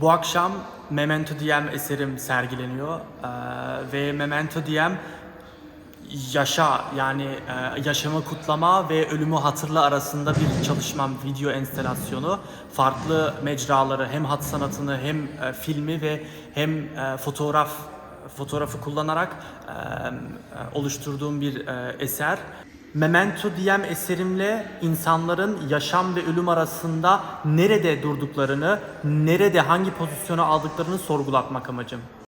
Bu akşam Memento Diem eserim sergileniyor Ee, ve Memento Diem yaşa yani e, yaşamı kutlama ve ölümü hatırla arasında bir çalışmam video enstalasyonu. Farklı mecraları hem hat sanatını hem e, filmi ve hem e, fotoğraf fotoğrafı kullanarak e, e, oluşturduğum bir e, eser. Memento Diem eserimle insanların yaşam ve ölüm arasında nerede durduklarını, nerede hangi pozisyonu aldıklarını sorgulatmak amacım.